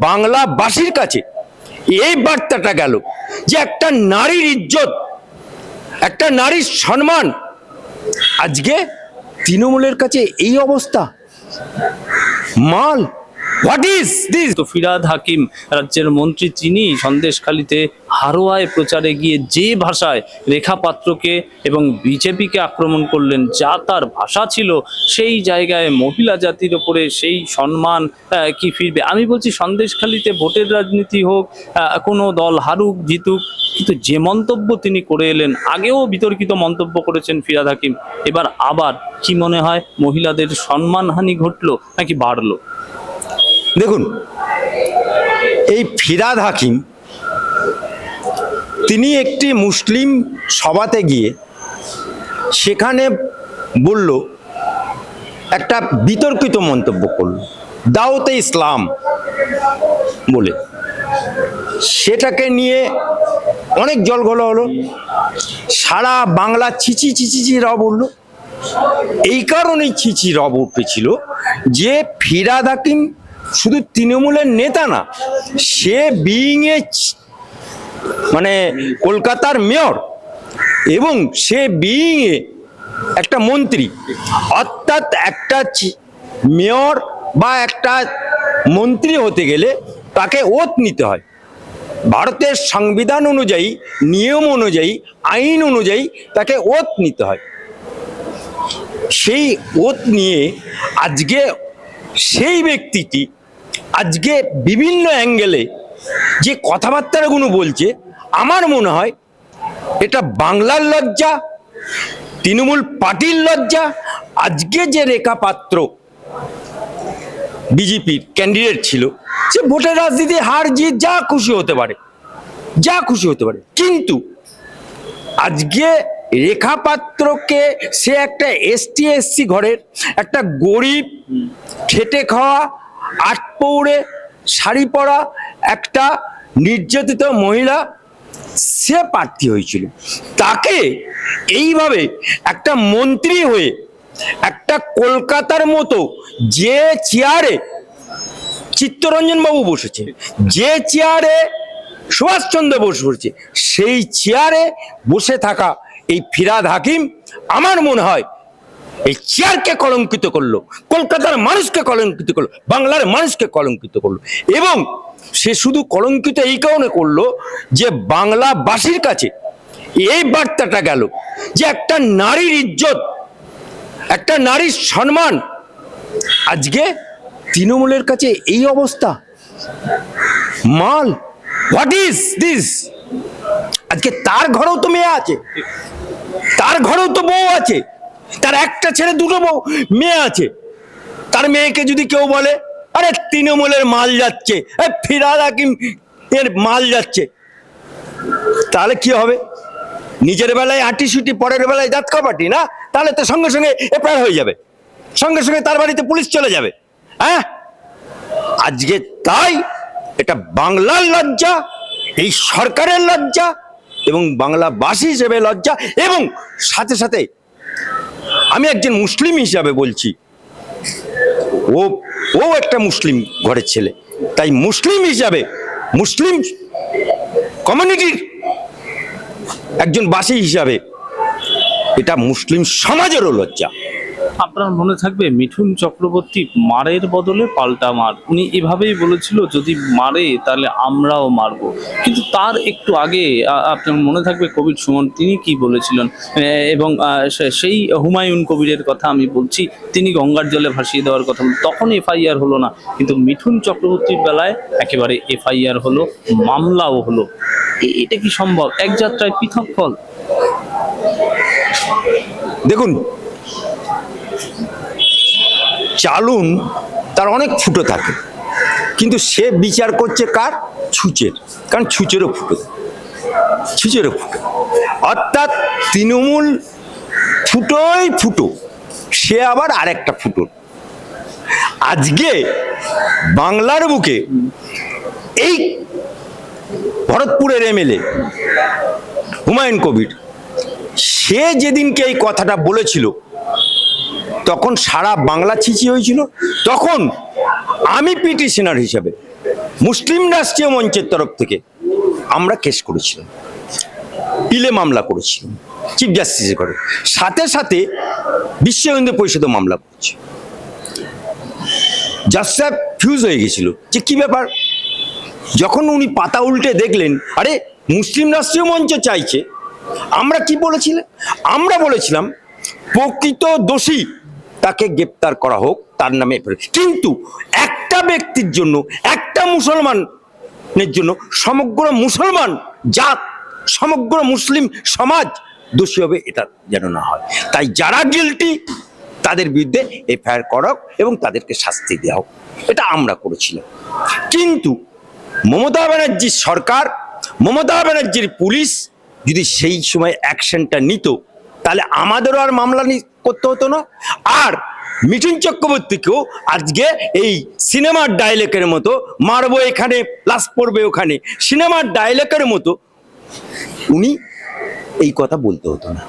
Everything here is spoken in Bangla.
বাংলাবাসীর কাছে এই বার্তাটা গেল যে একটা নারীর ইজ্জত, একটা নারীর সম্মান। আজকে তৃণমূলের কাছে এই অবস্থা। মাল হোয়াট ইজ দিস তো ফিরাদ হাকিম, রাজ্যের মন্ত্রী, তিনি সন্দেশখালীতে হারোয়ায় প্রচারে গিয়ে যে ভাষায় রেখা পাত্রকে এবং বিজেপিকে আক্রমণ করলেন, যা তার ভাষা ছিল, সেই জায়গায় মহিলা জাতির ওপরে সেই সম্মান কি ফিরবে? আমি বলছি সন্দেশখালীতে ভোটের রাজনীতি হোক কোনো দল হারুক, জিতুক, কিন্তু যে মন্তব্য তিনি করে এলেন, আগেও বিতর্কিত মন্তব্য করেছেন ফিরাদ হাকিম। এবার আবার কি মনে হয়, মহিলাদের সম্মানহানি ঘটলো নাকি বাড়লো? দেখুন, এই ফিরাদ হাকিম, তিনি একটি মুসলিম সভাতে গিয়ে সেখানে বলল, একটা বিতর্কিত মন্তব্য করল, দাওতে ইসলাম বলে। সেটাকে নিয়ে অনেক জলঘোলা হলো। সারা বাংলা চিচি চিচি চি রব উঠল এই কারণেই ছিচি রব উঠেছিল যে ফিরাদ হাকিম শুধু তৃণমূলের নেতা না, সে বিইং এ মানে কলকাতার মেয়র এবং সে বিইং এ একটা মন্ত্রী। অর্থাৎ একটা মেয়র বা একটা মন্ত্রী হতে গেলে তাকে ওত নিতে হয়। ভারতের সংবিধান অনুযায়ী, নিয়ম অনুযায়ী, আইন অনুযায়ী তাকে ওত নিতে হয়। সেই ওত নিয়ে আজকে সেই ব্যক্তিটি আজকে বিভিন্ন অ্যাঙ্গেলে যে কথাবার্তাগুলো বলছে, আমার মনে হয় এটা বাংলার লজ্জা, তৃণমূল পার্টির লজ্জা, আজকে যে রেখা পাত্র বিজেপির ক্যান্ডিডেট ছিল, সে ভোটের রাজনীতি হার জিত, যা খুশি হতে পারে, যা খুশি হতে পারে। কিন্তু আজকে রেখা পাত্রকে সে একটা এসটি এসসি ঘরের একটা গরিব, খেটে খাওয়া আট পৌড়ে শাড়ি পরা একটা নির্যাতিত মহিলা, সে প্রার্থী হয়েছিল। তাকে এইভাবে একটা মন্ত্রী হয়ে একটা কলকাতার মতো যে চেয়ারে চিত্তরঞ্জন বাবু বসেছে, যে চেয়ারে সুভাষচন্দ্র বোস বসেছে, সেই চেয়ারে বসে থাকা এই ফিরাদ হাকিম, আমার মনে হয় এই চেয়ারকে কলঙ্কিত করল, কলকাতার মানুষকে কলঙ্কিত করল, বাংলার মানুষকে কলঙ্কিত করল। এবং সে শুধু কলঙ্কিত এই কারণে করল যে বাংলাবাসীর কাছে এই বার্তাটা গেল যে একটা নারীর ইজ্জত, একটা নারীর সম্মান। আজকে তৃণমূলের কাছে এই অবস্থা। মাল হোয়াট ইজ দিস আজকে তার ঘরেও তো মেয়ে আছে, তার ঘরেও তো বউ আছে। তার একটা ছেলে, দুটো মেয়ে আছে। তার মেয়েকে যদি কেউ বলে, আরে, তৃণমূলের মাল যাচ্ছে ফিরাদ হাকিম, এর মাল যাচ্ছে। তাহলে কি হবে? নিজের বেলায় আটি সুটি, পরের বেলায় দাঁত কাপাটি না? তাহলে তো সঙ্গে সঙ্গে এফআইআর হয়ে যাবে। সঙ্গে সঙ্গে তার বাড়িতে পুলিশ চলে যাবে। হ্যাঁ? আজকে তাই এটা বাংলার লজ্জা, এই সরকারের লজ্জা এবং বাংলাবাসী হিসেবে লজ্জা এবং সাথে সাথে আমি একজন মুসলিম হিসাবে বলছি। ও ও একটা মুসলিম ঘরের ছেলে। তাই মুসলিম হিসাবে, মুসলিম কমিউনিটির একজন বাসী হিসাবে এটা মুসলিম সমাজেরও লজ্জা। আপনার মনে থাকবে মিঠুন চক্রবর্তী মারের বদলে পাল্টা মার। উনি এভাবেই বলেছিল, যদি মারে তাহলে আমরাও মারবো। কিন্তু তার একটু আগে আপনার মনে থাকবে কবির সুমন, তিনি কি বলেছিলেন? এবং সেই হুমায়ুন কবিরের কথা আমি বলছি, তিনি গঙ্গার জলে ভাসিয়ে দেওয়ার কথা। তখন এফআইআর হলো না, কিন্তু মিঠুন চক্রবর্তীর বেলায় একেবারে এফআইআর হলো, মামলাও হলো। এটা কি সম্ভব? এক যাত্রায় পৃথক ফল। দেখুন চালুন, তার অনেক ফুটো থাকে। কিন্তু সে বিচার করছে কার? ছুঁচের। কারণ ছুঁচেরও ফুটো। ছুঁচেরও ফুটো। অর্থাৎ তৃণমূল ফুটোই ফুটো। সে আবার আরেকটা ফুটো। আজকে বাংলার বুকে এই ভরতপুরের এমএলএ হুমায়ুন কবির, সে যেদিনকে এই কথাটা বলেছিল তখন সারা বাংলা ছিচি হয়েছিল। তখন আমি পিটিশনার হিসাবে, মুসলিম রাষ্ট্রীয় মঞ্চের তরফ থেকে আমরা কেস করেছিলাম। পিলে মামলা করেছিলাম চিফ জাস্টিসে করে সাথে সাথে বিশ্ব হিন্দু পরিষদও মামলা করছে। জাজ সাহেব ফিউজ হয়ে গেছিল যে কি ব্যাপার? যখন উনি পাতা উল্টে দেখলেন, আরে মুসলিম রাষ্ট্রীয় মঞ্চ চাইছে, আমরা কি বলেছিলাম? আমরা বলেছিলাম, প্রকৃত দোষী তাকে গ্রেপ্তার করা হোক, তার নামে কিন্তু একটা ব্যক্তির জন্য, একটা মুসলমানের জন্য সমগ্র মুসলমান জাত, সমগ্র মুসলিম সমাজ দোষী হবে, এটা যেন না হয়। তাই যারা গিলটি তাদের বিরুদ্ধে এফআইআর করা এবং তাদেরকে শাস্তি দেওয়া হোক এটা আমরা করেছিলাম। কিন্তু মমতা ব্যানার্জির সরকার, মমতা ব্যানার্জির পুলিশ যদি সেই সময় অ্যাকশনটা নিত, তাহলে আমাদেরও আর মামলা করতে হতো না। আর মিঠুন চক্রবর্তীকেও আজকে এই সিনেমার ডায়লগের মতো মারবো এখানে প্লাস পড়বে ওখানে। সিনেমার ডায়লগের মতো উনি এই কথা বলতে হতো না।